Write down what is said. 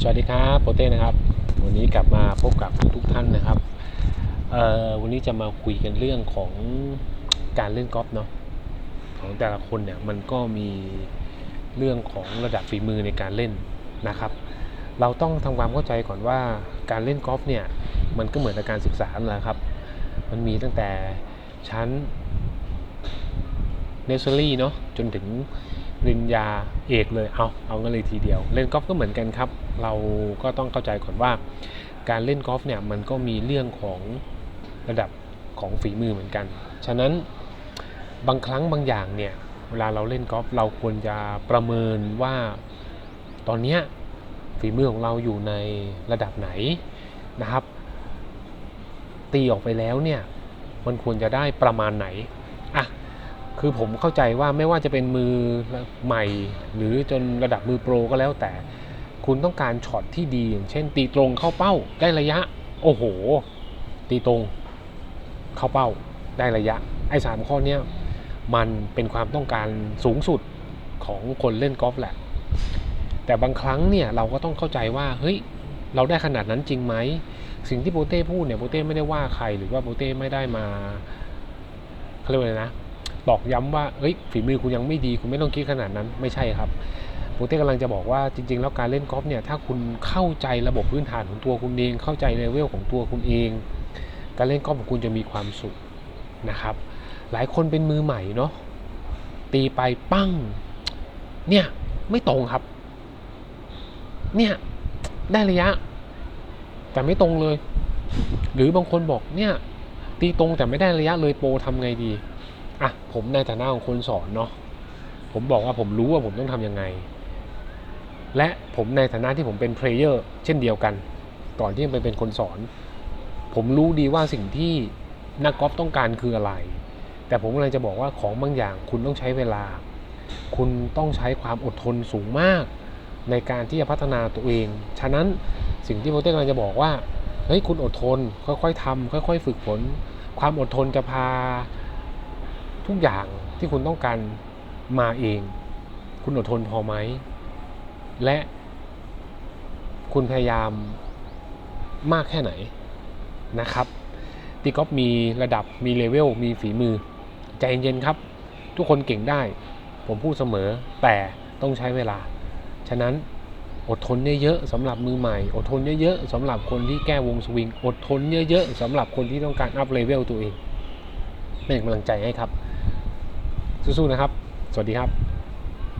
สวัสดีครับโปเต้นะครับ วันนี้กลับมาพบกับทุกท่านนะครับวันนี้จะมาคุยกันเรื่องของการเล่นกอล์ฟเนาะของแต่ละคนเนี่ยมันก็มีเรื่องของระดับฝีมือในการเล่นนะครับ เราต้องทำความเข้าใจก่อนว่าการเล่นกอล์ฟเนี่ยมันก็เหมือนกับการศึกษาแหละครับ มันมีตั้งแต่ชั้นเนสเซอรี่เนาะจนถึง ริญญาเอกเลยเอาเอากันเลยทีเดียว เล่นกอล์ฟก็เหมือนกันครับ เราก็ต้องเข้าใจก่อนว่า การเล่นกอล์ฟเนี่ยมันก็มีเรื่องของระดับของฝีมือเหมือนกัน ฉะนั้นบางครั้งบางอย่างเนี่ยเวลาเราเล่นกอล์ฟเราควรจะประเมินว่าตอนนี้ฝีมือของเราอยู่ในระดับไหนนะครับ ตีออกไปแล้วเนี่ยมันควรจะได้ประมาณไหน คือผมเข้าใจว่าไม่ว่าจะเป็นมือใหม่ หรือจนระดับมือโปรก็แล้วแต่ คุณต้องการช็อตที่ดีอย่างเช่น ตีตรงเข้าเป้าได้ระยะ โอ้โห ตีตรง เข้าเป้าได้ระยะ ไอ้สามข้อเนี้ยมันเป็นความต้องการสูงสุดของคนเล่นกอล์ฟแหละ แต่บางครั้งเนี่ยเราก็ต้องเข้าใจว่าเฮ้ยเราได้ขนาดนั้นจริงไหมสิ่งที่โปเต้พูดเนี่ยโปเต้ไม่ได้ว่าใครหรือว่าโปเต้ไม่ได้มาเขาเรียกว่าอะไรนะ ตอกย้ำว่าเฮ้ยฝีมือคุณยังไม่ดี คุณไม่ต้องคิดขนาดนั้นไม่ใช่ครับโปเต้กำลังจะบอกว่าจริง ๆ แล้วการเล่นกอล์ฟเนี่ยถ้าคุณเข้าใจระบบพื้นฐานของตัวคุณเอง เข้าใจเลเวลของตัวคุณเอง การเล่นกอล์ฟของคุณจะมีความสุขนะครับ หลายคนเป็นมือใหม่เนาะตีไปปั้ง เนี่ยไม่ตรงครับ เนี่ยได้ระยะ แต่ไม่ตรงเลย หรือบางคนบอกเนี่ย ตีตรงแต่ไม่ได้ระยะเลยโปรทำไงดี อะผมในฐานะของคนสอนเนาะผมบอกว่าผมรู้ว่าผมต้องทำยังไง และผมในฐานะที่ผมเป็นเพลเยอร์เช่นเดียวกัน ก่อนที่จะไปเป็นคนสอน ผมรู้ดีว่าสิ่งที่นักกอล์ฟต้องการคืออะไร แต่ผมกำลังจะบอกว่าของบางอย่างคุณต้องใช้เวลา คุณต้องใช้ความอดทนสูงมาก ในการที่จะพัฒนาตัวเอง ฉะนั้นสิ่งที่โปรเต้กำลังจะบอกว่าเฮ้ยคุณอดทน ค่อยๆทำค่อย ๆ ฝึกฝน ความอดทนจะพา ทุกอย่างที่คุณต้องการมาเอง คุณอดทนพอไหม และคุณพยายามมากแค่ไหนนะครับตีกอล์ฟมีระดับมีเลเวลมีฝีมือ ใจเย็นครับ ทุกคนเก่งได้ ผมพูดเสมอแต่ต้องใช้เวลา ฉะนั้นอดทนเยอะๆสำหรับมือใหม่ อดทนเยอะๆสำหรับคนที่แก้วงสวิง อดทนเยอะๆสำหรับคนที่ต้องการอัพเลเวลตัวเอง เป็นกำลังใจให้ครับ สู้ๆนะครับ สวัสดีครับ